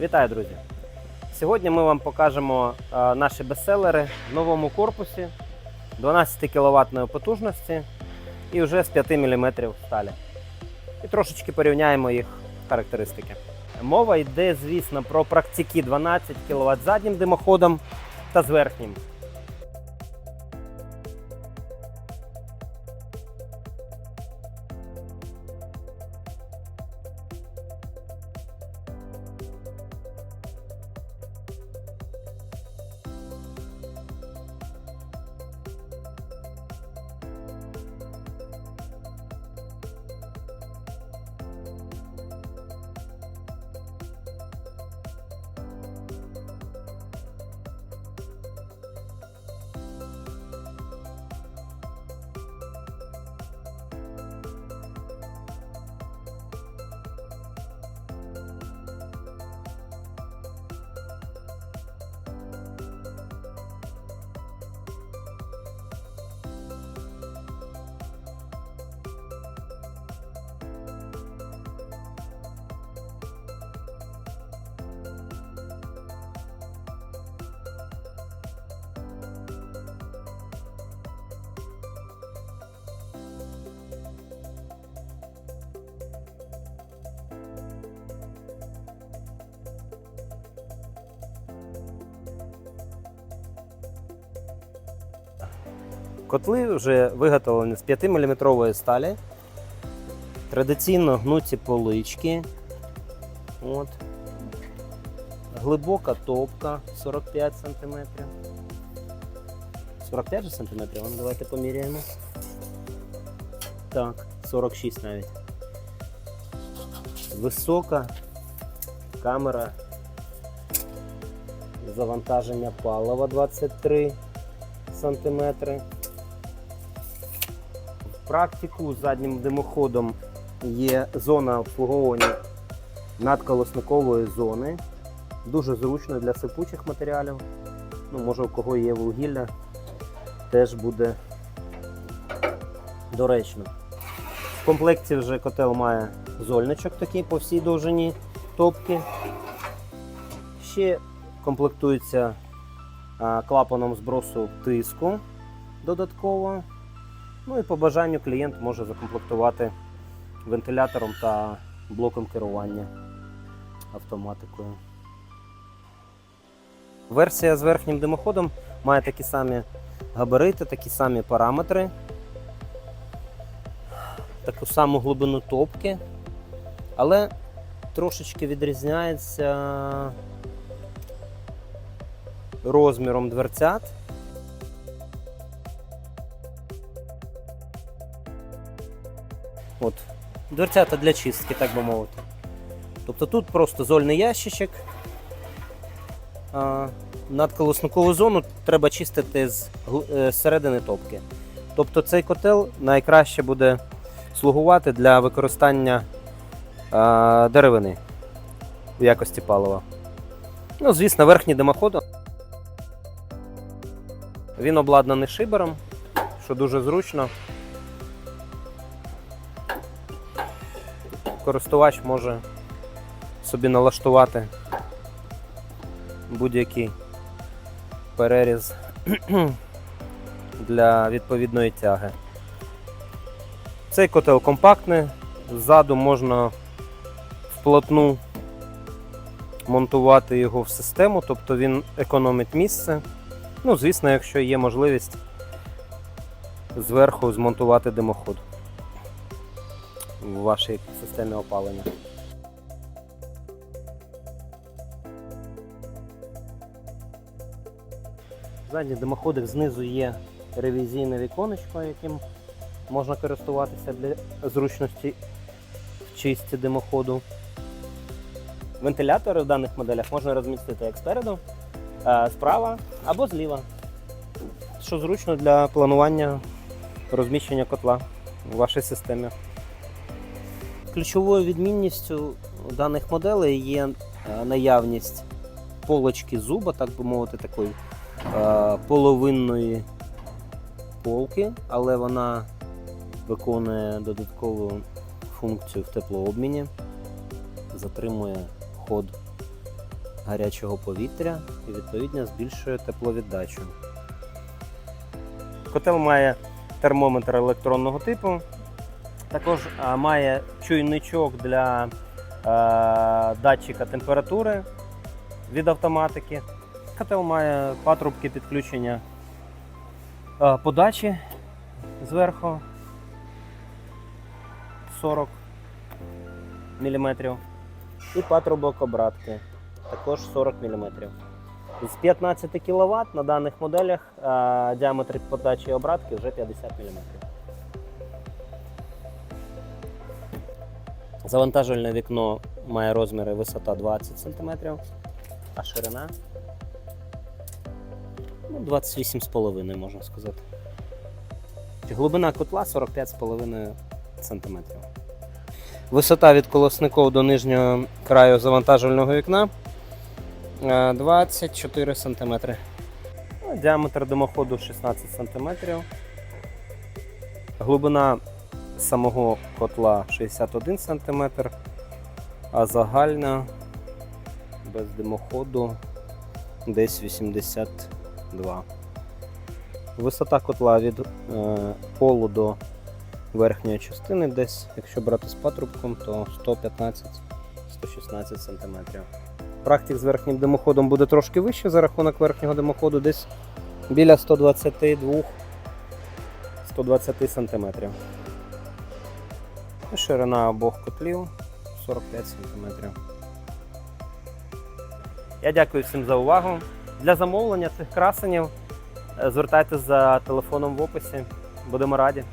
Вітаю, друзі! Сьогодні ми вам покажемо е, наші бестселери в новому корпусі 12 кВт потужності і вже з 5 мм сталі. І трошечки порівняємо їх характеристики. Мова йде, звісно, про практики 12 кВт заднім димоходом та з верхнім. Котли вже виготовлені з 5-мм сталі. Традиційно гнуті полички. От. Глибока топка 45 см. 45 же сантиметрів? Ну, давайте поміряємо. Так, 46 навіть. Висока камера завантаження палива 23 сантиметри. Практику заднім димоходом є зона обслуговування надколосникової зони. Дуже зручно для сипучих матеріалів. Ну, може, у кого є вугілля, теж буде доречно. В комплекті вже котел має зольничок такий по всій довжині топки. Ще комплектується клапаном збросу тиску додатково. Ну і по бажанню клієнт може закомплектувати вентилятором та блоком керування автоматикою. Версія з верхнім димоходом має такі самі габарити, такі самі параметри, таку саму глибину топки, але трошечки відрізняється розміром дверцят. Дверцята для чистки, так би мовити. Тобто тут просто зольний ящичок. Надколосникову зону треба чистити з е, середини топки. Тобто цей котел найкраще буде слугувати для використання деревини в якості палива. Ну, звісно, верхній димоход. Він обладнаний шибером, що дуже зручно. Користувач може собі налаштувати будь-який переріз для відповідної тяги. Цей котел компактний, ззаду можна вплотну монтувати його в систему, тобто він економить місце. Ну, звісно, якщо є можливість зверху змонтувати димоход в вашій системі опалення. Задні димоходи знизу є ревізійне віконечко, яким можна користуватися для зручності в чисті димоходу. Вентилятори в даних моделях можна розмістити як спереду, е, справа або зліва, що зручно для планування розміщення котла у вашій системі. Ключовою відмінністю даних моделей є е, наявність полочки зуба, так би мовити, такої е, половинної полки, але вона виконує додаткову функцію в теплообміні, затримує ход гарячого повітря і відповідно збільшує тепловіддачу. Котел має термометр електронного типу. Також має чуйничок для е, датчика температури від автоматики. Котел має патрубки підключення е, подачі зверху 40 мм. І патрубок обратки також 40 мм. З 15 кВт на даних моделях е, діаметр подачі обратки вже 50 мм. Завантажувальне вікно має розміри висота 20 см, а ширина ну, 28,5 можна сказати. Глибина котла 45,5 см. Висота від колосників до нижнього краю завантажувального вікна е, 24 см. Діаметр димоходу 16 см. Глибина самого котла 61 см, а загальна без димоходу десь 82 Висота котла від е, полу до верхньої частини десь, якщо брати з патрубком, то 115-116 см. Практик з верхнім димоходом буде трошки вище за рахунок верхнього димоходу, десь біля 122 120 см. Ширина обох котлів 45 см. Я дякую всім за увагу. Для замовлення цих красенів е, звертайтеся за телефоном в описі. Будемо раді.